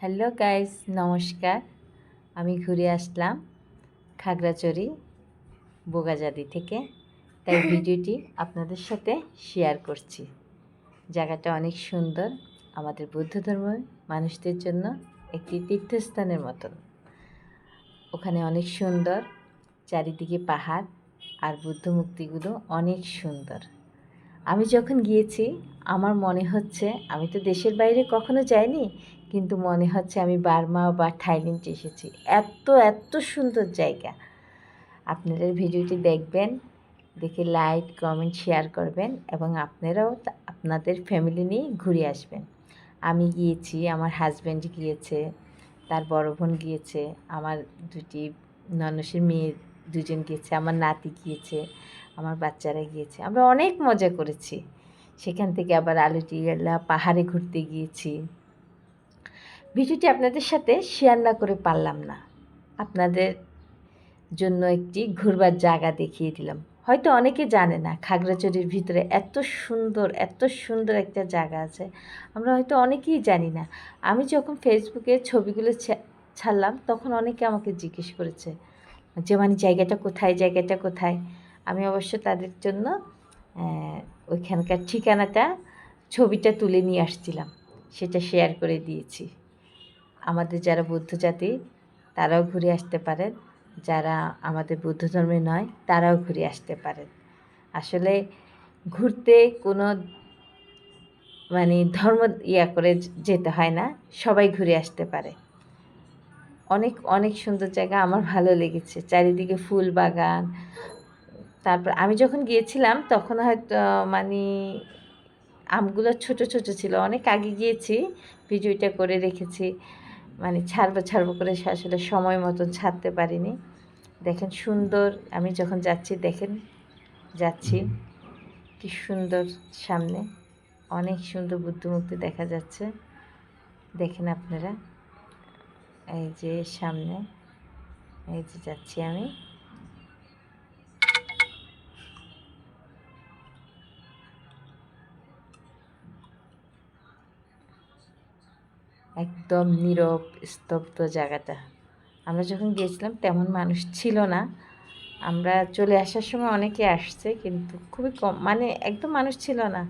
Hello guys, নমস্কার। আমি ঘুরে আসলাম খাগড়াচড়ি বোগাজাদি থেকে। তাই ভিডিওটি আপনাদের সাথে শেয়ার করছি। জায়গাটা অনেক সুন্দর, আমাদের বৌদ্ধ ধর্ম মানুষদের জন্য একটি তীর্থস্থানের মতন। ওখানে অনেক সুন্দর, চারিদিকে পাহাড় আর বুদ্ধ মূর্তিগুলো অনেক সুন্দর। আমি যখন গিয়েছি, আমার মনে হচ্ছে আমি তো দেশের বাইরে কখনো যাইনি, কিন্তু মনে হচ্ছে আমি বার্মা বা থাইল্যান্ড এসেছি। এত এত সুন্দর জায়গা। আপনাদের ভিডিওটি দেখবেন, দেখে লাইক কমেন্ট শেয়ার করবেন এবং আপনারাও আপনাদের ফ্যামিলি নিয়ে ঘুরে আসবেন। আমি গিয়েছি, আমার হাজব্যান্ড গিয়েছে, তার বড় বোন গিয়েছে, আমার দুটি ননসের মেয়ে দুজন গিয়েছে, আমার নাতি গিয়েছে আমার বাচ্চারা গিয়েছে। আমরা অনেক মজা করেছি। সেখান থেকে আবার আলুটিয়ালা পাহাড়ে ঘুরতে গিয়েছি। ভিডিওটি আপনাদের সাথে শেয়ার না করে পারলাম না। আপনাদের জন্য একটি ঘুরবার জায়গা দেখিয়ে দিলাম। হয়তো অনেকে জানে না খাগড়াচড়ির ভিতরে এত সুন্দর এত সুন্দর একটা জায়গা আছে। আমরা হয়তো অনেকেই জানি না। আমি যখন ফেসবুকে ছবিগুলো ছাড়লাম, তখন অনেকে আমাকে জিজ্ঞেস করেছে যে মানে জায়গাটা কোথায়? জায়গাটা কোথায়? আমি অবশ্য তাদের জন্য ওইখানকার ঠিকানাটা, ছবিটা তুলে নিয়ে আসছিলাম। সেটা শেয়ার করে দিয়েছি। আমাদের যারা বুদ্ধ জাতি, তারাও ঘুরে আসতে পারেন। যারা আমাদের বৌদ্ধ ধর্মে নয়, তারাও ঘুরে আসতে পারেন। আসলে ঘুরতে কোনো মানে ধর্ম ইয়া করে যেতে হয় না, সবাই ঘুরে আসতে পারে। অনেক অনেক সুন্দর জায়গা, আমার ভালো লেগেছে। চারিদিকে ফুল বাগান তারপর আমি যখন গিয়েছিলাম তখন হয়তো মানে আমগুলো ছোট ছোট ছিল। অনেক আগে গিয়েছি ভিডিওটা করে রেখেছি। মানে ছাড়বো ছাড়বো করে আসলে সময় মতন ছাড়তে পারিনি। দেখেন সুন্দর আমি যখন যাচ্ছি দেখেন যাচ্ছি। কি সুন্দর সামনে। অনেক সুন্দর বুদ্ধমূর্তি দেখা যাচ্ছে। দেখেন আপনারা। এই যে সামনে এই যে যাচ্ছি আমি। একদম নীরব, স্তব্ধ জায়গাটা। আমরা যখন গিয়েছিলাম তেমন মানুষ ছিল না। আমরা চলে আসার সময় অনেকে আসছে কিন্তু খুবই কম মানে একদম মানুষ ছিল না।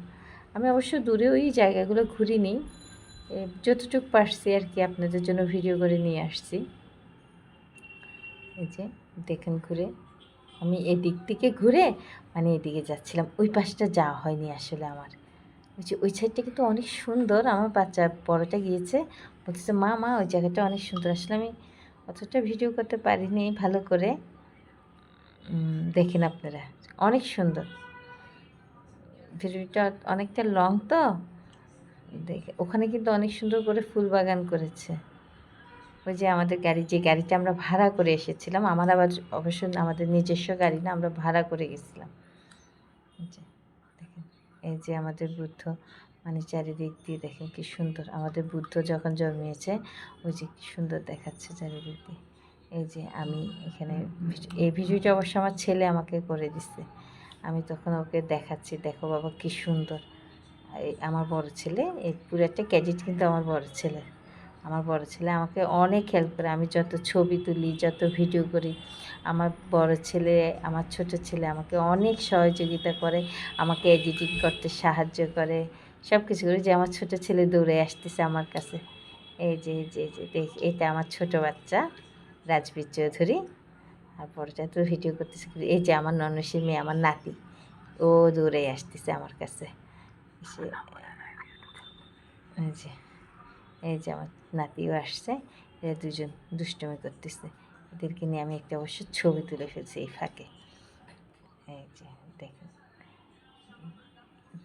আমি অবশ্য দূরে ওই জায়গাগুলো ঘুরিনি। যতটুকু পারছি আর কি আপনাদের জন্য ভিডিও করে নিয়ে আসছি। এই যে দেখেন ঘুরে, আমি এদিক থেকে ঘুরে মানে এদিকে যাচ্ছিলাম। ওই পাশটা যাওয়া হয়নি আসলে আমার। যে ওই সাইডটা কিন্তু অনেক সুন্দর। আমার বাচ্চা বড়টা গিয়েছে। বলতেছে, মা মা, ওই জায়গাটা অনেক সুন্দর। আসলে আমি অতটা ভিডিও করতে পারিনি ভালো করে। দেখেন আপনারা, অনেক সুন্দর। ভিডিওটা অনেকটা লং তো। দেখে, ওখানে কিন্তু অনেক সুন্দর করে ফুল বাগান করেছে। ওই যে আমাদের গাড়ি, যে গাড়িটা আমরা ভাড়া করে এসেছিলাম, আমার আবার অবশ্য আমাদের নিজস্ব গাড়ি না, আমরা ভাড়া করে গেছিলাম। দেখেন এই যে আমাদের বুদ্ধ মানে চারিদিক দিয়ে দেখেন কি সুন্দর। আমাদের বুদ্ধ যখন জন্মিয়েছে, ওই যে কি সুন্দর দেখাচ্ছে চারিদিক দিয়ে। এই যে আমি এখানে এই ভিডিওটা অবশ্য আমার ছেলে আমাকে করে দিছে। আমি তখন ওকে দেখাচ্ছি, দেখো বাবা কি সুন্দর। আমার বড় ছেলে, এই পুরো একটা ক্যাডিট কিন্তু আমার বড় ছেলে। আমার বড় ছেলে আমাকে অনেক হেল্প করে। আমি যত ছবি তুলি, যত ভিডিও করি, আমার বড় ছেলে, আমার ছোট ছেলে আমাকে অনেক সহযোগিতা করে, আমাকে এডিটিং করতে সাহায্য করে সব কিছু করে যে আমার ছোট ছেলে দৌড়ে আসতেছে আমার কাছে। এই যে যে যে, দেখ, এটা আমার ছোট বাচ্চা, রাজবীর চৌধুরী। আর বড়টা তো ভিডিও করতেছে। এই যে আমার ননসী মেয়ে, আমার নাতি, ও দৌড়ে আসতেছে আমার কাছে। এসে এই যে আমার নাতিও আসছে এরা দুজন দুষ্টুমি করতেছে। এদেরকে নিয়ে আমি একটা অবশ্য ছবি তুলে ফেলছি এই ফাঁকে। এই যে দেখেন।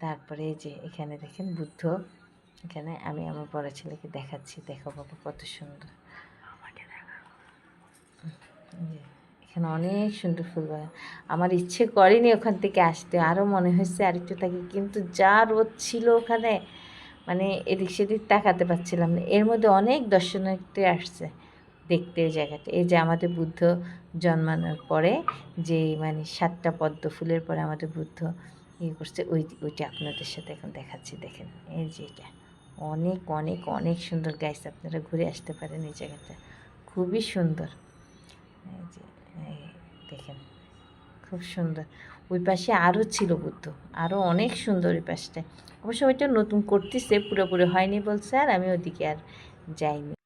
তারপরে এই যে এখানে দেখেন বুদ্ধ। এখানে আমি আমার বড় ছেলেকে দেখাচ্ছি দেখো বাবা কত সুন্দর। এখানে অনেক সুন্দর ফুল বাগান। আমার ইচ্ছে করেনি ওখান থেকে আসতে আরও মনে হয়েছে আরেকটু থাকি কিন্তু যা রোদ ছিল ওখানে মানে এদিক সেদিক তাকাতে পারছিলাম না। এর মধ্যে অনেক দর্শনার্থী আসছে দেখতে ওই জায়গাটা এই যে আমাদের বুদ্ধ জন্মানোর পরে যে মানে সাতটা পদ্ম ফুলের পরে আমাদের বুদ্ধ ইয়ে করছে, ওই, ওইটা আপনাদের সাথে এখন দেখাচ্ছি, দেখেন। এই যে এটা। অনেক অনেক অনেক সুন্দর গাইস, আপনারা ঘুরে আসতে পারেন এই জায়গাটা। খুবই সুন্দর। এই যে দেখেন। খুব সুন্দর। ওই পাশে আরও ছিল বুদ্ধ। আরও অনেক সুন্দর ওই পাশটায় অবশ্য ওইটা নতুন করতেছে, পুরোপুরি হয়নি বলছে আর আমি ওদিকে আর যাইনি।